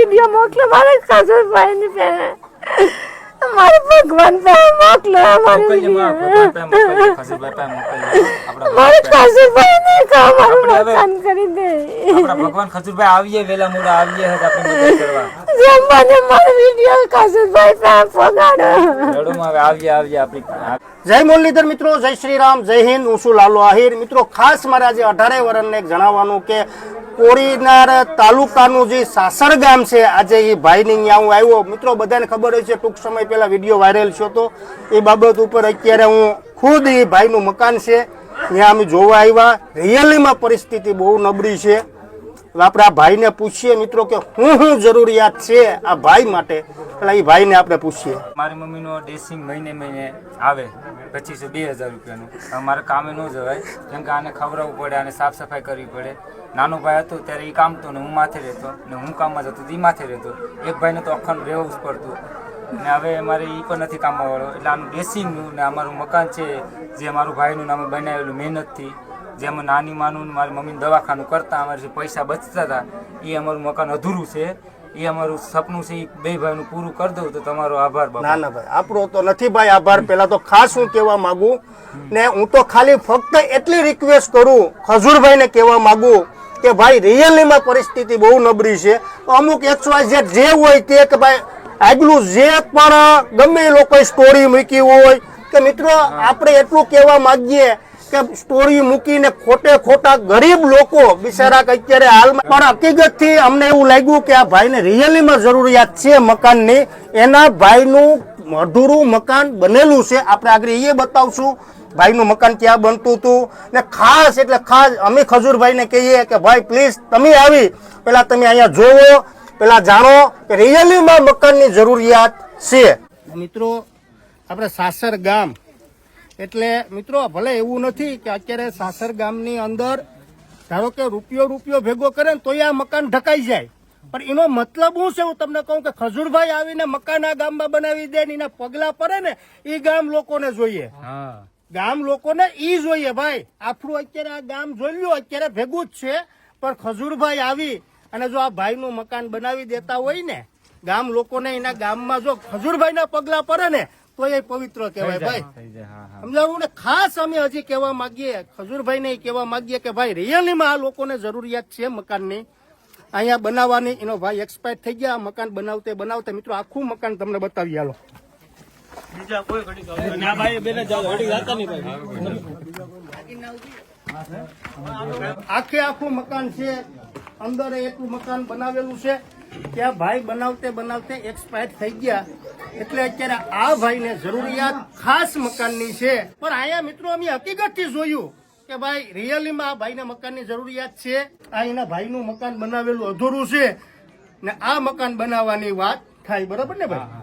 Video મોકલો મારે ખજૂરભાઈ ભાઈની પે મારે ભગવાન મોકલો પાસે પાસે મોકલજે. આપણા મારે પાસે. ખજૂરભાઈ ને કહો મારું મકાન કરી દે. આપણા ભગવાન ખજૂરભાઈ આવીએ વેલા મોડા આવીએ હજ આપણે મદદ કરવા. જેમ બને મારો વીડિયો ખજૂરભાઈ પે પગાડો રડોમાં હવે આવીએ આવીએ આપણી જય મુરલીધર મિત્રો જય શ્રી રામ જય હિન્દ હું છું લાલો આહિર. મિત્રો ખાસ મારે આજે અઢારે વર્ષને જણાવવાનું કે કોડીનાર તાલુકાનું જે સાસર ગામ છે, આજે એ ભાઈની અહીંયા હું આવ્યો. મિત્રો, બધાને ખબર હોય છે, ટૂંક સમય પહેલાં વીડિયો વાયરલ થયો હતો. એ બાબત ઉપર અત્યારે હું ખુદ એ ભાઈનું મકાન છે. ત્યાં અમે જોવા આવ્યા. રિયલીમાં પરિસ્થિતિ બહુ નબળી છે. આપણે ભાઈને પૂછીએ મિત્રો કે શું શું જરૂરિયાત છે આ ભાઈ માટે? એટલે એ ભાઈને આપણે પૂછીએ. મારી મમ્મીનો ડ્રેસિંગ મહિને મહિને આવે પચીસો બે હજાર રૂપિયાનું. મારે કામે ન જવાય, કેમ કે આને ખવડાવવું પડે, આને સાફ સફાઈ કરવી પડે. નાનો ભાઈ હતો ત્યારે એ કામતો ને હું માથે રહેતો, ને હું કામમાં જતો એ માથે રહેતો. એક ભાઈને તો અખંડ રહેવું જ પડતું. ને હવે મારે એ પણ નથી કામવાવાળો. એટલે આનું ડ્રેસિંગનું ને અમારું મકાન છે, જે મારું ભાઈનું નામે બનાવેલું મહેનતથી જે અમે નાની માનું મારી મમ્મીને દવાખાનું કરતા અમારે જે પૈસા બચતા હતા એ અમારું મકાન અધૂરું છે. એ અમારું સપનું છે એ બે ભાઈનું પૂરું કરી દઉં તો તમારો આભાર ના ના ભાઈ આપણો તો નથી ભાઈ આભાર. પહેલા તો ખાસ હું કહેવા માંગુ ને હું તો ખાલી ફક્ત એટલી રિક્વેસ્ટ કરું ખજૂરભાઈને કહેવા માંગુ કે ભાઈ રિયલીમાં પરિસ્થિતિ બહુ નબળી છે. અમુક એક્સવાય જે હોય તે કે ભાઈ આગલું જે પણ ગમે એ લોકોએ સ્ટોરી મૂકી હોય કે મિત્રો આપણે એટલું કહેવા માંગીએ કે સ્ટોરી મૂકીને ખોટે ખોટા ગરીબ લોકો બિચારા કે અત્યારે હાલમાં પણ હકીકતથી અમને એવું લાગ્યું કે આ ભાઈને રિયલીમાં જરૂરિયાત છે મકાનની. એના ભાઈનું અધૂરું મકાન બનેલું છે. આપણે આગળ એ બતાવશું ભાઈનું મકાન ક્યાં બનતું હતું. ને ખાસ એટલે ખાસ અમે ખજૂરભાઈને કહીએ કે ભાઈ પ્લીઝ તમે આવી, પેલા તમે અહીંયા જોવો, પેલા જાણો કે રિયલીમાં મકાનની જરૂરિયાત છે. મિત્રો, આપણે સાસર ગામ એટલે મિત્રો ભલે એવું નથી કે અત્યારે સાસર ગામની અંદર ધારો કે રૂપિયો રૂપિયો ભેગો કરે ને તોય આ મકાન ઢકાઈ જાય. પણ એનો મતલબ શું છે હું તમને કહું કે ખજૂરભાઈ આવીને મકાન આ ગામમાં બનાવી દે ને એના પગલા પડે ને એ ગામ લોકોને જોઈએ. હા. ગામ લોકોને ઈ જોઈએ ભાઈ. આપણું અત્યારે આ ગામ જોઈ લ્યો અત્યારે ભેગું જ છે. પણ ખજૂરભાઈ આવી અને જો આ ભાઈનું મકાન બનાવી દેતા હોય ને ગામ લોકોને એના ગામમાં જો ખજૂરભાઈના પગલા પડે ને તો એ પવિત્ર કહેવાય ભાઈ. સમજાવું ને? ખાસ અમે હજી કહેવા માંગીએ ખજૂરભાઈ ને કહેવા માંગીએ કે ભાઈ રિયલીમાં આ લોકોને જરૂરિયાત છે મકાનની. અહીંયા બનાવવાની. એનો ભાઈ એક્સપાયર થઈ ગયા મકાન બનાવતે બનાવતે. મિત્રો આખું મકાન તમને બતાવી આલો આખે આખું મકાન છે. અંદર એટલું મકાન બનાવેલું છે. ત્યાં ભાઈ બનાવતે બનાવતે એક્સપાયર થઈ ગયા. એટલે અત્યારે આ ભાઈને જરૂરિયાત ખાસ મકાનની છે. પણ અહીંયા મિત્રો અમે હકીકતથી જોયું કે ભાઈ રિયલીમાં આ ભાઈને મકાનની જરૂરિયાત છે. આ એના ભાઈનું મકાન બનાવેલું અધૂરું છે. ને આ મકાન બનાવવાની વાત થાય, બરાબર ને ભાઈ?